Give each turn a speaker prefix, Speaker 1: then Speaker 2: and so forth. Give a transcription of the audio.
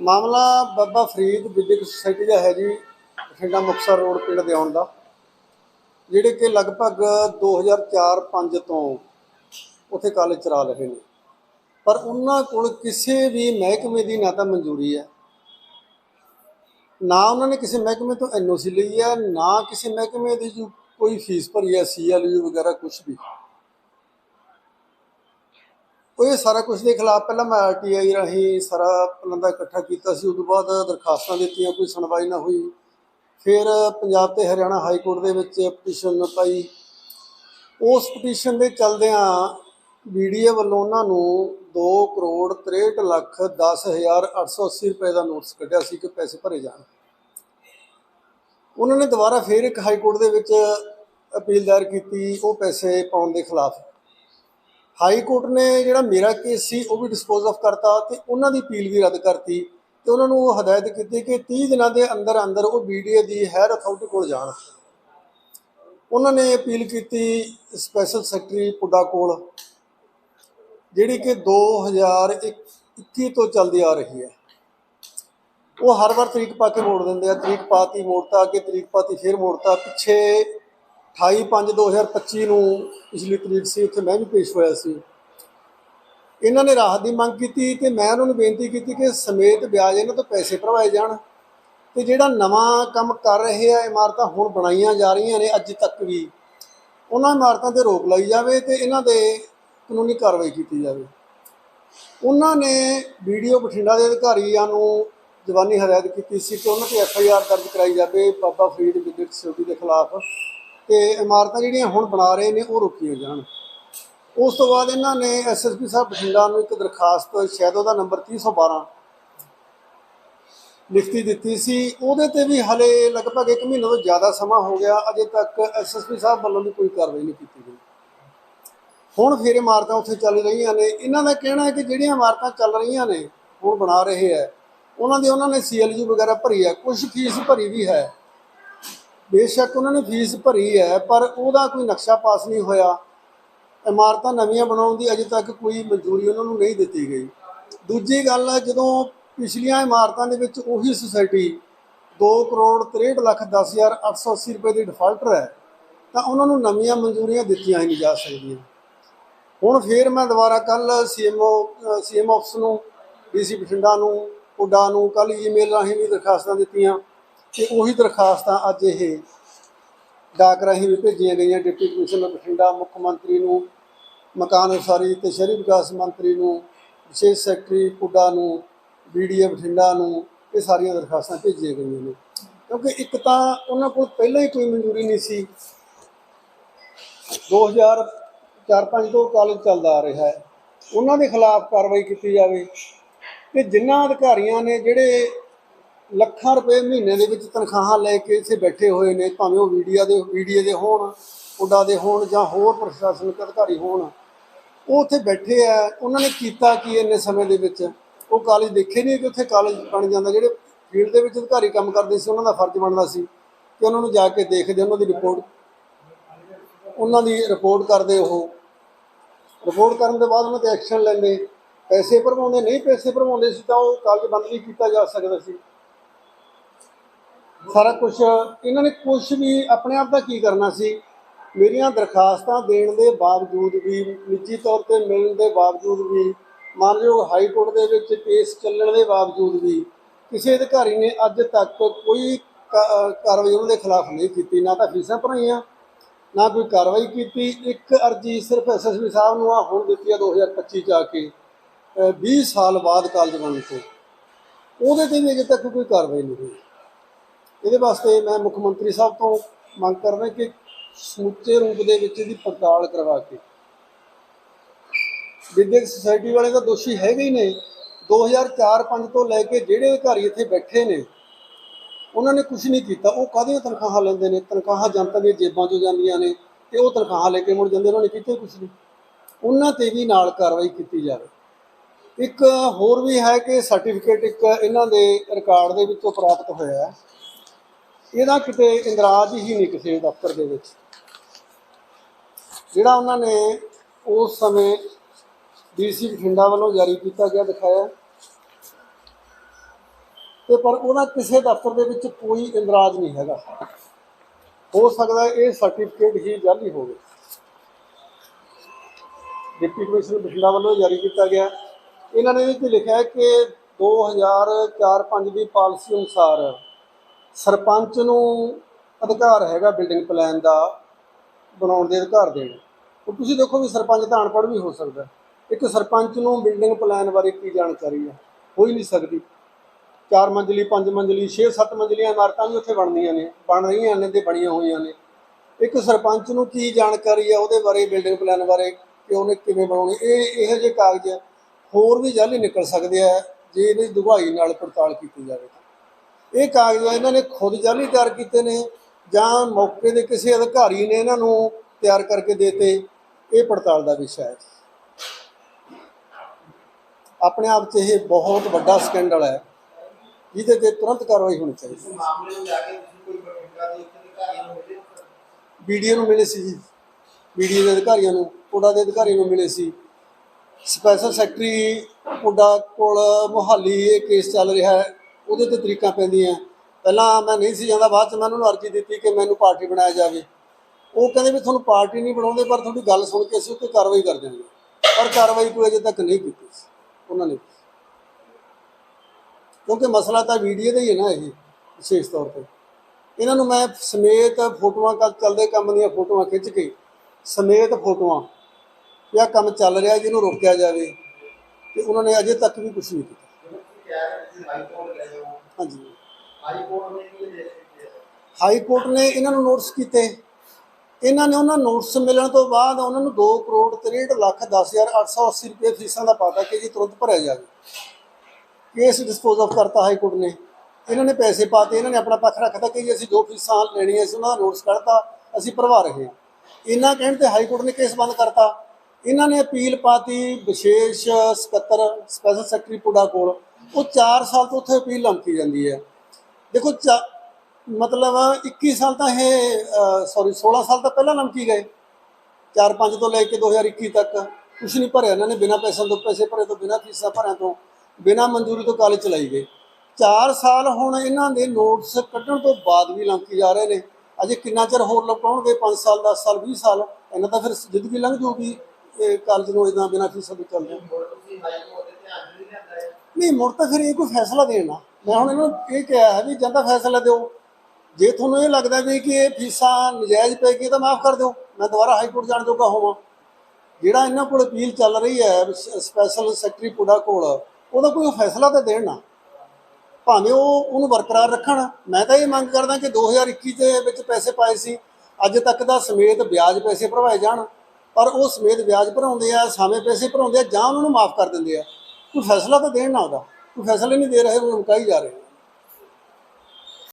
Speaker 1: ਮਾਮਲਾ
Speaker 2: ਬਾਬਾ ਫਰੀਦ ਵਿਦਿਅਕ ਸੁਸਾਇਟੀ ਦਾ ਹੈ ਜੀ, ਬਠਿੰਡਾ ਮੁਕਤਸਰ ਰੋਡ ਪਿੰਡ ਦੇ ਆਉਣ ਦਾ, ਜਿਹੜੇ ਕਿ ਲਗਭਗ 2004-5 ਤੋਂ ਉੱਥੇ ਕਾਲਜ ਚਲਾ ਰਹੇ ਨੇ। ਪਰ ਉਹਨਾਂ ਕੋਲ ਕਿਸੇ ਵੀ ਮਹਿਕਮੇ ਦੀ ਨਾ ਤਾਂ ਮਨਜ਼ੂਰੀ ਹੈ। ਨਾ ਉਹਨਾਂ ਨੇ ਕਿਸੇ ਮਹਿਕਮੇ ਤੋਂ ਐਨਓਸੀ ਲਈ ਹੈ, ਨਾ ਕਿਸੇ ਮਹਿਕਮੇ ਦੀ ਕੋਈ ਫੀਸ ਭਰੀ ਹੈ ਸੀਐਲਯੂ ਵਗੈਰਾ ਕੁਝ ਵੀ। ਉਹ ਇਹ ਸਾਰਾ ਕੁਝ ਦੇ ਖਿਲਾਫ ਪਹਿਲਾਂ ਮੈਂ ਆਰਟੀਆਈ ਰਾਹੀਂ ਸਾਰਾ ਪਲੰਦਾ ਇਕੱਠਾ ਕੀਤਾ ਸੀ ਉਸ ਤੋਂ ਬਾਅਦ ਦਰਖਾਸਤਾਂ ਦਿੱਤੀਆਂ, ਕੋਈ ਸੁਣਵਾਈ ਨਾ ਹੋਈ। ਫਿਰ ਪੰਜਾਬ ਤੇ ਹਰਿਆਣਾ ਹਾਈ ਕੋਰਟ ਦੇ ਵਿੱਚ ਪਟੀਸ਼ਨ ਪਾਈ। ਉਸ ਪਟੀਸ਼ਨ ਦੇ ਚਲਦਿਆਂ ਬੀਡੀਏ ਵੱਲੋਂ ਉਹਨਾਂ ਨੂੰ 2 ਕਰੋੜ 63 ਲੱਖ 10880 ਰੁਪਏ ਦਾ ਨੋਟਿਸ ਕੱਢਿਆ ਸੀ ਕਿ ਪੈਸੇ ਭਰੇ ਜਾਣ। ਉਹਨਾਂ ਨੇ ਦੁਬਾਰਾ ਫਿਰ ਇੱਕ ਹਾਈ ਕੋਰਟ ਦੇ ਵਿੱਚ ਅਪੀਲ ਦਾਇਰ ਕੀਤੀ, ਉਹ ਪੈਸੇ ਪਾਉਣ ਦੇ ਖਿਲਾਫ। ਹਾਈ ਕੋਰਟ ਨੇ ਜਿਹੜਾ ਮੇਰਾ ਕੇਸ ਸੀ, ਉਹ ਵੀ ਡਿਸਪੋਜ਼ ਆਫ ਕਰਤਾ ਤੇ ਉਹਨਾਂ ਦੀ ਅਪੀਲ ਵੀ ਰੱਦ ਕਰਤੀ ਤੇ ਉਹਨਾਂ ਨੂੰ ਉਹ ਹਦਾਇਤ ਕੀਤੀ ਕਿ 30 ਦਿਨਾਂ ਦੇ ਅੰਦਰ ਅੰਦਰ ਉਹ ਬੀਡੀਏ ਦੀ ਹੈਰ ਅਥਾਰਟੀ ਕੋਲ ਜਾਣ। ਉਹਨਾਂ ਨੇ ਅਪੀਲ ਕੀਤੀ ਸਪੈਸ਼ਲ ਸੈਕਟਰੀ ਪੁੱਡਾ ਕੋਲ, ਜਿਹੜੀ ਕਿ 2021 ਤੋਂ ਚੱਲਦੀ ਆ ਰਹੀ ਹੈ। ਉਹ ਹਰ ਵਾਰ ਤਰੀਕ ਪਾ ਕੇ ਮੋੜ ਦਿੰਦੇ ਆ, ਤਰੀਕ ਪਾਤੀ ਮੋੜਤਾ, ਅੱਗੇ ਤਰੀਕ ਪਾਤੀ ਫਿਰ ਮੋੜਤਾ, ਪਿੱਛੇ 28/5/2025 ਨੂੰ ਪਿਛਲੀ ਤਰੀਕ ਸੀ, ਉੱਥੇ ਮੈਂ ਵੀ ਪੇਸ਼ ਹੋਇਆ ਸੀ। ਇਹਨਾਂ ਨੇ ਰਾਹਤ ਦੀ ਮੰਗ ਕੀਤੀ ਤੇ ਮੈਂ ਉਹਨਾਂ ਨੂੰ ਬੇਨਤੀ ਕੀਤੀ ਕਿ ਸਮੇਤ ਵਿਆਜ ਇਹਨਾਂ ਤੋਂ ਪੈਸੇ ਭਰਵਾਏ ਜਾਣ ਤੇ ਜਿਹੜਾ ਨਵਾਂ ਕੰਮ ਕਰ ਰਹੇ ਆ, ਇਮਾਰਤਾਂ ਹੁਣ ਬਣਾਈਆਂ ਜਾ ਰਹੀਆਂ ਨੇ ਅੱਜ ਤੱਕ ਵੀ। ਉਹਨਾਂ ਇਮਾਰਤਾਂ ਤੇ ਰੋਕ ਲਾਈ ਜਾਵੇ ਤੇ ਇਹਨਾਂ ਦੇ ਕਾਨੂੰਨੀ ਕਾਰਵਾਈ ਕੀਤੀ ਜਾਵੇ। ਉਹਨਾਂ ਨੇ ਵੀਡੀਓ ਬਠਿੰਡਾ ਦੇ ਅਧਿਕਾਰੀਆਂ ਨੂੰ ਜਵਾਨੀ ਹਦਾਇਤ ਕੀਤੀ ਸੀ ਕਿ ਉਹਨਾਂ ਤੇ ਐਫ ਆਈ ਆਰ ਦਰਜ ਕਰਾਈ ਜਾਵੇ ਬਾਬਾ ਫਰੀਦ ਵਿਦਿਅਕ ਸੋਸਾਇਟੀ ਦੇ ਖਿਲਾਫ। ਤੇ ਇਮਾਰਤਾਂ ਜਿਹੜੀਆਂ ਹੁਣ ਬਣਾ ਰਹੇ ਨੇ ਉਹ ਰੋਕੀਆਂ ਜਾਣ। ਉਸ ਤੋਂ ਬਾਅਦ ਇਹਨਾਂ ਨੇ ਐਸਐਸਪੀ ਸਾਹਿਬ ਬਠਿੰਡਾ ਨੂੰ ਇੱਕ ਦਰਖਾਸਤ, ਸ਼ਾਇਦ ਉਹਦਾ ਨੰਬਰ 312 ਲਿਖਤੀ ਦਿੱਤੀ ਸੀ। ਉਹਦੇ ਤੇ ਵੀ ਹਲੇ ਲਗਭਗ 1 ਮਹੀਨੇ ਤੋਂ ਜ਼ਿਆਦਾ ਸਮਾਂ ਹੋ ਗਿਆ। ਅਜੇ ਤੱਕ ਐਸਐਸਪੀ ਸਾਹਿਬ ਵੱਲੋਂ ਵੀ ਕੋਈ ਕਾਰਵਾਈ ਨਹੀਂ ਕੀਤੀ ਗਈ। ਹੁਣ ਫਿਰ ਇਮਾਰਤਾਂ ਉੱਥੇ ਚੱਲ ਰਹੀਆਂ ਨੇ। ਇਹਨਾਂ ਦਾ ਕਹਿਣਾ ਹੈ ਕਿ ਜਿਹੜੀਆਂ ਇਮਾਰਤਾਂ ਚੱਲ ਰਹੀਆਂ ਨੇ, ਹੁਣ ਬਣਾ ਰਹੇ ਹੈ, ਉਹਨਾਂ ਦੀ ਉਹਨਾਂ ਨੇ ਸੀਐਲਯੂ ਵਗੈਰਾ ਭਰੀ ਹੈ। ਕੁਝ ਫੀਸ ਭਰੀ ਵੀ ਹੈ। ਬੇਸ਼ੱਕ ਉਹਨਾਂ ਨੇ ਫੀਸ ਭਰੀ ਹੈ, ਪਰ ਉਹਦਾ ਕੋਈ ਨਕਸ਼ਾ ਪਾਸ ਨਹੀਂ ਹੋਇਆ। ਇਮਾਰਤਾਂ ਨਵੀਆਂ ਬਣਾਉਣ ਦੀ ਅਜੇ ਤੱਕ ਕੋਈ ਮਨਜ਼ੂਰੀ ਉਹਨਾਂ ਨੂੰ ਨਹੀਂ ਦਿੱਤੀ ਗਈ। ਦੂਜੀ ਗੱਲ ਹੈ, ਜਦੋਂ ਪਿਛਲੀਆਂ ਇਮਾਰਤਾਂ ਦੇ ਵਿੱਚ ਉਹੀ ਸੁਸਾਇਟੀ 2 ਕਰੋੜ 63 ਲੱਖ 10880 ਰੁਪਏ ਦੀ ਡਿਫਾਲਟਰ ਹੈ, ਤਾਂ ਉਹਨਾਂ ਨੂੰ ਨਵੀਆਂ ਮਨਜ਼ੂਰੀਆਂ ਦਿੱਤੀਆਂ ਹੀ ਨਹੀਂ ਜਾ ਸਕਦੀਆਂ। ਹੁਣ ਫੇਰ ਮੈਂ ਦੁਬਾਰਾ ਕੱਲ ਸੀਐਮਓ ਸੀਐਮ ਆਫਿਸ ਨੂੰ ਡੀਸੀ ਬਠਿੰਡਾ ਨੂੰ, ਪੁੱਡਾ ਨੂੰ ਕੱਲ ਈਮੇਲ ਰਾਹੀਂ ਵੀ ਦਰਖਾਸਤਾਂ ਦਿੱਤੀਆਂ। ਤੇ ਉਹੀ ਦਰਖਾਸਤਾਂ ਅੱਜ ਇਹ ਡਾਕ ਰਾਹੀਂ ਵੀ ਭੇਜੀਆਂ ਗਈਆਂ। ਡਿਪਟੀ ਕਮਿਸ਼ਨਰ ਬਠਿੰਡਾ, ਮੁੱਖ ਮੰਤਰੀ ਨੂੰ, ਮਕਾਨ ਉਸਾਰੀ ਤੇ ਸ਼ਹਿਰੀ ਵਿਕਾਸ ਮੰਤਰੀ ਨੂੰ, ਵਿਸ਼ੇਸ਼ ਸੈਕਟਰੀ ਪੁੱਡਾ ਨੂੰ ਬੀਡੀਏ ਬਠਿੰਡਾ ਨੂੰ ਇਹ ਸਾਰੀਆਂ ਦਰਖਾਸਤਾਂ ਭੇਜੀਆਂ ਗਈਆਂ ਨੇ। ਕਿਉਂਕਿ ਇੱਕ ਤਾਂ ਉਹਨਾਂ ਕੋਲ ਪਹਿਲਾਂ ਹੀ ਕੋਈ ਮਨਜ਼ੂਰੀ ਨਹੀਂ ਸੀ। 2004-5 ਤੋਂ ਕਾਲਜ ਚੱਲਦਾ ਆ ਰਿਹਾ ਹੈ। ਉਹਨਾਂ ਦੇ ਖਿਲਾਫ ਕਾਰਵਾਈ ਕੀਤੀ ਜਾਵੇ। ਤੇ ਜਿਨ੍ਹਾਂ ਅਧਿਕਾਰੀਆਂ ਨੇ ਜਿਹੜੇ ਲੱਖਾਂ ਰੁਪਏ ਮਹੀਨੇ ਦੇ ਵਿੱਚ ਤਨਖਾਹਾਂ ਲੈ ਕੇ ਇੱਥੇ ਬੈਠੇ ਹੋਏ ਨੇ, ਭਾਵੇਂ ਉਹ ਵੀਡੀਓ ਦੇ ਵੀਡੀਓ ਦੇ ਹੋਣ ਉੱਡਾ ਦੇ ਹੋਣ ਜਾਂ ਹੋਰ ਪ੍ਰਸ਼ਾਸਨਿਕ ਅਧਿਕਾਰੀ ਹੋਣ। ਉਹ ਉੱਥੇ ਬੈਠੇ ਆ, ਉਹਨਾਂ ਨੇ ਕੀਤਾ ਕੀ ਇੰਨੇ ਸਮੇਂ ਦੇ ਵਿੱਚ? ਉਹ ਕਾਲਜ ਦੇਖੇ ਨਹੀਂ ਕਿ ਉੱਥੇ ਕਾਲਜ ਬਣ ਜਾਂਦਾ, ਜਿਹੜੇ ਫੀਲਡ ਦੇ ਵਿੱਚ ਅਧਿਕਾਰੀ ਕੰਮ ਕਰਦੇ ਸੀ, ਉਹਨਾਂ ਦਾ ਫਰਜ਼ ਬਣਦਾ ਸੀ ਕਿ ਉਹਨਾਂ ਨੂੰ ਜਾ ਕੇ ਦੇਖਦੇ, ਉਹਨਾਂ ਦੀ ਰਿਪੋਰਟ ਉਹਨਾਂ ਦੀ ਰਿਪੋਰਟ ਕਰਦੇ ਉਹ। ਰਿਪੋਰਟ ਕਰਨ ਦੇ ਬਾਅਦ ਉਹਨਾਂ ਤੇ ਐਕਸ਼ਨ ਲੈਂਦੇ। ਪੈਸੇ ਭਰਵਾਉਂਦੇ, ਨਹੀਂ ਪੈਸੇ ਭਰਵਾਉਂਦੇ ਸੀ ਤਾਂ ਉਹ ਕਾਲਜ ਬੰਦ ਵੀ ਕੀਤਾ ਜਾ ਸਕਦਾ ਸੀ। ਸਾਰਾ ਕੁਝ ਇਹਨਾਂ ਨੇ ਕੁਝ ਵੀ ਆਪਣੇ ਆਪ ਦਾ ਕੀ ਕਰਨਾ ਸੀ? ਮੇਰੀਆਂ ਦਰਖਾਸਤਾਂ ਦੇਣ ਦੇ ਬਾਵਜੂਦ ਵੀ, ਨਿੱਜੀ ਤੌਰ ਤੇ ਮਿਲਣ ਦੇ ਬਾਵਜੂਦ ਵੀ, ਮਾਨਯੋਗ ਹਾਈ ਕੋਰਟ ਦੇ ਵਿੱਚ ਕੇਸ ਚੱਲਣ ਦੇ ਬਾਵਜੂਦ ਵੀ, ਕਿਸੇ ਅਧਿਕਾਰੀ ਨੇ ਅੱਜ ਤੱਕ ਕੋਈ ਕਾਰਵਾਈ ਉਹਨਾਂ ਦੇ ਖਿਲਾਫ ਨਹੀਂ ਕੀਤੀ। ਨਾ ਤਾਂ ਫੀਸਾਂ ਭਰਾਈਆਂ, ਨਾ ਕੋਈ ਕਾਰਵਾਈ ਕੀਤੀ। ਇੱਕ ਅਰਜੀ ਸਿਰਫ ਐਸਐਸਪੀ ਸਾਹਿਬ ਨੂੰ ਆ ਹੁਣ ਦਿੱਤੀ ਆ 2025 ਚ ਆ ਕੇ, ਅਹ 20 ਸਾਲ ਬਾਅਦ ਕਾਲਜ ਬਣਨ ਤੋਂ। ਉਹਦੇ ਤੇ ਵੀ ਅਜੇ ਤੱਕ ਕੋਈ ਕਾਰਵਾਈ ਨਹੀਂ ਹੋਈ। ਇਹਦੇ ਵਾਸਤੇ ਮੈਂ ਮੁੱਖ ਮੰਤਰੀ ਸਾਹਿਬ ਤੋਂ ਮੰਗ ਕਰਦਾ ਕਿ ਸਮੁੱਚੇ ਰੂਪ ਦੇ ਵਿੱਚ ਇਹਦੀ ਪੜਤਾਲ ਕਰਵਾ ਕੇ। ਵਿਦਿਅਕ ਸੁਸਾਇਟੀ ਵਾਲੇ ਤਾਂ ਦੋਸ਼ੀ ਹੈਗੇ ਹੀ ਨੇ। 2004-5 ਤੋਂ ਲੈ ਕੇ ਜਿਹੜੇ ਅਧਿਕਾਰੀ ਇੱਥੇ ਬੈਠੇ ਨੇ, ਉਹਨਾਂ ਨੇ ਕੁਝ ਨਹੀਂ ਕੀਤਾ। ਉਹ ਕਾਹਦੀਆਂ ਤਨਖਾਹਾਂ ਲੈਂਦੇ ਨੇ? ਤਨਖਾਹਾਂ ਜਨਤਾ ਦੀਆਂ ਜੇਬਾਂ 'ਚੋਂ ਜਾਂਦੀਆਂ ਨੇ ਤੇ ਉਹ ਤਨਖਾਹਾਂ ਲੈ ਕੇ ਮੁੜ ਜਾਂਦੇ ਉਹਨਾਂ ਨੇ ਕੀਤੇ ਕੁਝ ਨਹੀਂ। ਉਹਨਾਂ ਤੇ ਵੀ ਨਾਲ ਕਾਰਵਾਈ ਕੀਤੀ ਜਾਵੇ। ਇੱਕ ਹੋਰ ਵੀ ਹੈ ਕਿ ਸਰਟੀਫਿਕੇਟ ਇੱਕ ਇਹਨਾਂ ਦੇ ਰਿਕਾਰਡ ਦੇ ਵਿੱਚੋਂ ਪ੍ਰਾਪਤ ਹੋਇਆ ਹੈ। ਇਹਦਾ ਕਿਤੇ ਇੰਦਰਾਜ ਹੀ ਨਹੀਂ ਕਿਸੇ ਦਫ਼ਤਰ ਦੇ ਵਿੱਚ। ਜਿਹੜਾ ਉਹਨਾਂ ਨੇ ਉਸ ਸਮੇਂ ਡੀਸੀ ਬਠਿੰਡਾ ਵੱਲੋਂ ਜਾਰੀ ਕੀਤਾ ਗਿਆ ਦਿਖਾਇਆ। ਤੇ ਪਰ ਉਹਦਾ ਕਿਸੇ ਦਫ਼ਤਰ ਦੇ ਵਿੱਚ ਕੋਈ ਇੰਦਰਾਜ ਨਹੀਂ ਹੈਗਾ। ਹੋ ਸਕਦਾ ਇਹ ਸਰਟੀਫਿਕੇਟ ਹੀ ਜਾਲੀ ਹੋਵੇ। ਡਿਪਟੀ ਕਮਿਸ਼ਨਰ ਬਠਿੰਡਾ ਵੱਲੋਂ ਜਾਰੀ ਕੀਤਾ ਗਿਆ। ਇਹਨਾਂ ਨੇ ਇਹਦੇ 'ਚ ਲਿਖਿਆ ਹੈ ਕਿ 2004-5 ਦੀ ਪਾਲਿਸੀ ਅਨੁਸਾਰ ਸਰਪੰਚ ਨੂੰ ਅਧਿਕਾਰ ਹੈਗਾ ਬਿਲਡਿੰਗ ਪਲਾਨ ਦਾ ਬਣਾਉਣ ਦੇ ਅਧਿਕਾਰ ਦੇਣ। ਉਹ ਤੁਸੀਂ ਦੇਖੋ ਵੀ ਸਰਪੰਚ ਤਾਂ ਅਨਪੜ੍ਹ ਵੀ ਹੋ ਸਕਦਾ ਇੱਕ ਸਰਪੰਚ ਨੂੰ ਬਿਲਡਿੰਗ ਪਲਾਨ ਬਾਰੇ ਕੀ ਜਾਣਕਾਰੀ ਹੈ? ਹੋ ਹੀ ਨਹੀਂ ਸਕਦੀ। ਚਾਰ ਮੰਜ਼ਲੀ, ਪੰਜ ਮੰਜ਼ਲੀ 6-7 ਮੰਜ਼ਲੀਆਂ ਇਮਾਰਤਾਂ ਵੀ ਉੱਥੇ ਬਣਦੀਆਂ ਨੇ, ਬਣ ਰਹੀਆਂ ਨੇ ਤੇ ਬਣੀਆਂ ਹੋਈਆਂ ਨੇ। ਇੱਕ ਸਰਪੰਚ ਨੂੰ ਕੀ ਜਾਣਕਾਰੀ ਹੈ ਉਹਦੇ ਬਾਰੇ, ਬਿਲਡਿੰਗ ਪਲਾਨ ਬਾਰੇ, ਕਿ ਉਹਨੇ ਕਿਵੇਂ ਬਣਾਉਣੀ, ਇਹ, ਇਹੋ ਜਿਹੇ ਕਾਗਜ਼ ਹੋਰ ਵੀ ਜਾਲੀ ਨਿਕਲ ਸਕਦੇ ਆ, ਜੇ ਇਹਦੀ ਦੁਹਾਈ ਨਾਲ ਪੜਤਾਲ ਕੀਤੀ ਜਾਵੇ ਇਹ ਕਾਗਜ਼ ਇਹਨਾਂ ਨੇ ਖੁਦ ਜਾਲੀ ਤਿਆਰ ਕੀਤੇ ਨੇ ਜਾਂ ਮੌਕੇ ਦੇ ਕਿਸੇ ਅਧਿਕਾਰੀ ਨੇ ਇਹਨਾਂ ਨੂੰ ਤਿਆਰ ਕਰਕੇ ਦੇਤੇ ਇਹ ਪੜਤਾਲ ਦਾ ਵਿਸ਼ਾ ਹੈ। ਆਪਣੇ ਆਪ 'ਚ ਇਹ ਬਹੁਤ ਵੱਡਾ ਸਕੈਂਡਲ ਹੈ ਜਿਹਦੇ ਤੇ ਤੁਰੰਤ ਕਾਰਵਾਈ ਹੋਣੀ ਚਾਹੀਦੀ
Speaker 1: ਇਸ ਮਾਮਲੇ ਨੂੰ ਜਾ ਕੇ ਤੁਸੀਂ ਕੋਈ ਬਠਿੰਡਾ ਦੇ ਉੱਤੇ ਅਧਿਕਾਰੀਆਂ ਨੂੰ ਮਿਲੇ? ਹੋ?
Speaker 2: ਵੀਡੀਓ ਨੂੰ ਮਿਲੇ ਸੀ ਜੀ। ਵੀਡੀਓ ਦੇ ਅਧਿਕਾਰੀਆਂ ਨੂੰ ਕੋਡਾ ਦੇ ਅਧਿਕਾਰੀ ਨੂੰ ਮਿਲੇ ਸੀ। ਸਪੈਸ਼ਲ ਸੈਕਟਰੀ ਕੋਡਾ ਕੋਲ ਮੁਹਾਲੀ ਇਹ ਕੇਸ ਚੱਲ ਰਿਹਾ ਹੈ। ਉਹਦੇ ਤੇ ਤਰੀਕਾਂ ਪੈਂਦੀਆਂ। ਪਹਿਲਾਂ ਮੈਂ ਨਹੀਂ ਸੀ ਜਾਂਦਾ, ਬਾਅਦ ਚ ਮੈਂ ਉਹਨਾਂ ਨੂੰ ਅਰਜ਼ੀ ਦਿੱਤੀ ਕਿ ਮੈਨੂੰ ਪਾਰਟੀ ਬਣਾਇਆ ਜਾਵੇ। ਉਹ ਕਹਿੰਦੇ ਵੀ ਤੁਹਾਨੂੰ ਪਾਰਟੀ ਨਹੀਂ ਬਣਾਉਂਦੇ, ਪਰ ਤੁਹਾਡੀ ਗੱਲ ਸੁਣ ਕੇ ਅਸੀਂ ਉੱਤੇ ਕਾਰਵਾਈ ਕਰ ਦਿਆਂਗੇ। ਪਰ ਕਾਰਵਾਈ ਕੋਈ ਅਜੇ ਤੱਕ ਨਹੀਂ ਕੀਤੀ ਉਹਨਾਂ ਨੇ ਕਿਉਂਕਿ ਮਸਲਾ ਤਾਂ ਵੀਡੀਓ ਦਾ ਹੀ ਹੈ ਨਾ ਇਹ, ਵਿਸ਼ੇਸ਼ ਤੌਰ ਤੇ। ਇਹਨਾਂ ਨੂੰ ਮੈਂ ਸਮੇਤ ਫੋਟੋਆਂ ਕੱਲ ਚੱਲਦੇ ਕੰਮ ਦੀਆਂ ਫੋਟੋਆਂ ਖਿੱਚ ਕੇ, ਸਮੇਤ ਫੋਟੋਆਂ ਵੀ ਕੰਮ ਚੱਲ ਰਿਹਾ ਜਿਹਨੂੰ ਰੋਕਿਆ ਜਾਵੇ, ਤੇ ਉਹਨਾਂ ਨੇ ਅਜੇ ਤੱਕ ਵੀ ਕੁਝ ਨਹੀਂ ਕੀਤਾ। ਹਾਂਜੀ।
Speaker 1: ਹਾਈ ਕੋਰਟ ਨੇ
Speaker 2: ਇਹਨਾਂ ਨੂੰ ਨੋਟਿਸ ਕੀਤੇ। ਇਹਨਾਂ ਨੇ ਉਹਨਾਂ ਨੋਟਿਸ ਮਿਲਣ ਤੋਂ ਬਾਅਦ ਉਹਨਾਂ ਨੂੰ 2 ਕਰੋੜ 63 ਲੱਖ 10880 ਰੁਪਏ ਫੀਸਾਂ ਦਾ ਪਾਤਾ ਕਿ ਜੀ ਤੁਰੰਤ ਭਰਿਆ ਜਾਵੇ। ਕੇਸ ਡਿਸਪੋਜ਼ ਆਫ ਕਰਤਾ ਹਾਈ ਕੋਰਟ ਨੇ। ਇਹਨਾਂ ਨੇ ਪੈਸੇ ਪਾਤੇ, ਇਹਨਾਂ ਨੇ ਆਪਣਾ ਪੱਖ ਰੱਖਤਾ ਕਿ ਜੀ ਅਸੀਂ ਜੋ ਫੀਸਾਂ ਲੈਣੀਆਂ ਸੀ ਉਹਨਾਂ ਦਾ ਨੋਟਿਸ ਕੱਢਤਾ, ਅਸੀਂ ਭਰਵਾ ਰਹੇ ਹਾਂ। ਇਹਨਾਂ ਕਹਿਣ ਤੇ ਹਾਈ ਕੋਰਟ ਨੇ ਕੇਸ ਬੰਦ ਕਰਤਾ। ਇਹਨਾਂ ਨੇ ਅਪੀਲ ਪਾਤੀ ਵਿਸ਼ੇਸ਼ ਸਕੱਤਰ, ਸਪੈਸ਼ਲ ਸੈਕਟਰੀ ਪੁੱਡਾ ਕੋਲ। ਉਹ 4 ਸਾਲ ਤੋਂ ਉੱਥੇ ਅਪੀਲ ਲੰਕੀ ਜਾਂਦੀ ਹੈ। ਦੇਖੋ, ਚਾ- ਮਤਲਬ 21 ਸਾਲ ਤਾਂ ਇਹ ਸੌਰੀ 16 ਸਾਲ ਤਾਂ ਪਹਿਲਾਂ ਲੰਕੀ ਗਏ। 4-5 ਤੋਂ ਲੈ ਕੇ 2021 ਤੱਕ ਕੁਛ ਨਹੀਂ ਭਰਿਆ ਇਹਨਾਂ ਨੇ, ਬਿਨਾਂ ਪੈਸਿਆਂ ਤੋਂ, ਪੈਸੇ ਭਰੇ ਤੋਂ, ਬਿਨਾਂ ਫੀਸਾਂ ਭਰਿਆ ਤੋਂ, ਬਿਨਾਂ ਮਨਜ਼ੂਰੀ ਤੋਂ ਕਾਲਜ ਚਲਾਈ ਗਏ। 4 ਸਾਲ ਹੁਣ ਇਹਨਾਂ ਦੇ ਨੋਟਸ ਕੱਢਣ ਤੋਂ ਬਾਅਦ ਵੀ ਲੰਕੀ ਜਾ ਰਹੇ ਨੇ। ਅਜੇ ਕਿੰਨਾ ਚਿਰ ਹੋਰ ਲਪਾਉਣਗੇ 5 ਸਾਲ 10 ਸਾਲ 20 ਸਾਲ? ਇਹਨਾਂ ਤਾਂ ਫਿਰ ਜ਼ਿੰਦਗੀ ਲੰਘ ਜਾਊਗੀ, ਇਹ ਕਾਲਜ ਨੂੰ ਇਦਾਂ ਬਿਨਾਂ ਫੀਸਾਂ ਤੋਂ ਚੱਲਦੇ। ਨਹੀਂ, ਮੁੜ ਤਾਂ ਫਿਰ ਇਹ ਕੋਈ ਫੈਸਲਾ ਦੇਣਾ ਮੈਂ ਹੁਣ ਇਹਨੂੰ ਇਹ ਕਿਹਾ ਹੈ ਵੀ ਜਾਂਦਾ ਫੈਸਲਾ ਦਿਓ। ਜੇ ਤੁਹਾਨੂੰ ਇਹ ਲੱਗਦਾ ਵੀ ਕਿ ਇਹ ਫੀਸਾਂ ਨਜਾਇਜ਼ ਪੈ ਗਈ ਤਾਂ ਮਾਫ ਕਰ ਦਿਓ। ਮੈਂ ਦੁਬਾਰਾ ਹਾਈ ਕੋਰਟ ਜਾਣ ਜੋਗਾ ਹੋਵਾਂ। ਜਿਹੜਾ ਇਹਨਾਂ ਕੋਲ ਅਪੀਲ ਚੱਲ ਰਹੀ ਹੈ ਸਪੈਸ਼ਲ ਸੈਕਟਰੀ ਪੁੱਡਾ ਕੋਲ, ਉਹਦਾ ਕੋਈ ਫੈਸਲਾ ਤਾਂ ਦੇਣ ਨਾ ਭਾਵੇਂ ਉਹ ਉਹਨੂੰ ਬਰਕਰਾਰ ਰੱਖਣ। ਮੈਂ ਤਾਂ ਇਹ ਮੰਗ ਕਰਦਾ ਕਿ 2021 ਦੇ ਵਿੱਚ ਪੈਸੇ ਪਾਏ ਸੀ। ਅੱਜ ਤੱਕ ਦਾ ਸਮੇਤ ਵਿਆਜ ਪੈਸੇ ਭਰਵਾਏ ਜਾਣ। ਪਰ ਉਹ ਸਮੇਤ ਵਿਆਜ ਭਰਾਉਂਦੇ ਆ, ਸਾਵੇਂ ਪੈਸੇ ਭਰਾਉਂਦੇ ਆ, ਜਾਂ ਉਹਨਾਂ ਨੂੰ ਮਾਫ ਕਰ ਦਿੰਦੇ ਆ। ਕੋਈ ਫੈਸਲਾ ਤਾਂ ਦੇਣ ਨਾ ਉਹਦਾ। ਕੋਈ ਫੈਸਲਾ ਨਹੀਂ ਦੇ ਰਹੇ, ਉਹ ਮੁਕਾਈ ਜਾ ਰਹੇ